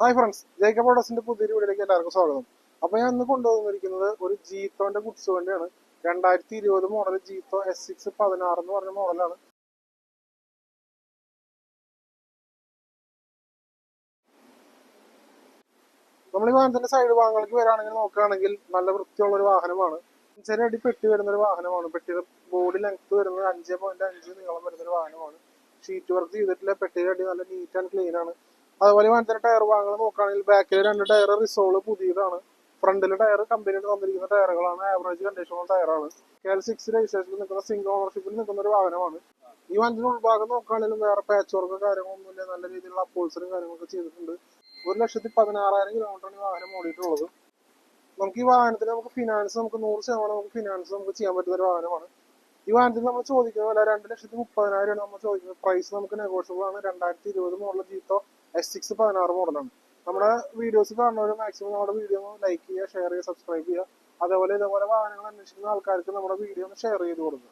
Hi friends Jacob ഓഡസിന്റെ പുതിയൊരു വീഡിയോയിലേക്ക് എല്ലാവർക്കും സ്വാഗതം. അപ്പൊ ഞാൻ ഇന്ന് കൊണ്ടുവന്നിരിക്കുന്നത് ഒരു ജീത്തോന്റെ ഗുഡ്സ് വണ്ടിയാണ്. രണ്ടായിരത്തി ഇരുപത് മോഡൽ ജീത്തോ എസ് സിക്സ് പതിനാറ് എന്ന് പറഞ്ഞ മോഡലാണ് നമ്മൾ ഈ വാഹനത്തിന്റെ സൈഡ് ഭാഗങ്ങൾക്ക് വരാണെങ്കിൽ നോക്കുകയാണെങ്കിൽ നല്ല വൃത്തിയുള്ള ഒരു വാഹനമാണ്. ചെറിയ അടി പെട്ടി വരുന്ന ഒരു വാഹനമാണ്. പെട്ടിയുടെ ബോഡി ലെങ്ത് വരുന്നത് അഞ്ച് പോയിന്റ് അഞ്ച് നീളം വരുന്ന ഒരു വാഹനമാണ്. ഷീറ്റ് വർക്ക് ചെയ്തിട്ടില്ല. പെട്ടിയുടെ അടി നല്ല നീറ്റ് ആൻഡ് ക്ലീൻ ആണ്. അതുപോലെ വണ്ടിന്റെ ടയർ വാങ്ങണം നോക്കുകയാണെങ്കിൽ ബാക്കിൽ രണ്ട് ടയർ റിസോൾ പുതിയതാണ്. ഫ്രണ്ടിലെ ടയർ കമ്പനിയുടെ തന്നിരിക്കുന്ന ടയറുകളാണ് ആവറേജ് കണ്ടീഷനുള്ള ടയറാണ് കെ എൽ സിക്സ് രജിസ്ട്രേഷനിൽ നിൽക്കുന്ന സിംഗിൾ ഓണർഷിപ്പിൽ നിൽക്കുന്ന ഒരു വാഹനമാണ്. ഈ വണ്ടിയുടെ ഉൾഭാഗം നോക്കുകയാണെങ്കിലും വേറെ പാച്ച് വർക്ക് കാര്യങ്ങളൊന്നുമില്ല നല്ല രീതിയിലുള്ള അപ്പോൾസറും കാര്യങ്ങളൊക്കെ ചെയ്തിട്ടുണ്ട്. ഒരു ലക്ഷത്തി പതിനാറായിരം കിലോമീറ്ററാണ് ഈ വാഹനം ഓടിയിട്ടുള്ളത്. നമുക്ക് ഈ വാഹനത്തിന് നമുക്ക് ഫിനാൻസ് നമുക്ക് നൂറ് ശതമാനം നമുക്ക് ഫിനാൻസ് നമുക്ക് ചെയ്യാൻ പറ്റുന്ന ഒരു വാഹനമാണ്. ഈ വാഹനത്തിൽ നമ്മൾ ചോദിക്കുന്ന വില രണ്ട് ലക്ഷത്തി മുപ്പതിനായിരമാണ് നമ്മൾ ചോദിക്കുന്നത് പ്രൈസ് നമുക്ക് നെഗോഷ്യബിൾ ആണ്. രണ്ടായിരത്തി ഇരുപത് മോഡൽ ജീത്തോ എസ് സിക്സ് പതിനാറ് മോഡലാണ് നമ്മുടെ വീഡിയോസ് കാണുന്നവർ മാക്സിമം നമ്മുടെ വീഡിയോ ലൈക്ക് ചെയ്യുക ഷെയർ ചെയ്യുക സബ്സ്ക്രൈബ് ചെയ്യുക. അതേപോലെ ഇതേപോലെ വാഹനങ്ങൾ അന്വേഷിക്കുന്ന ആൾക്കാർക്ക് നമ്മുടെ വീഡിയോ ഒന്ന് ഷെയർ ചെയ്ത് കൊടുക്കുക.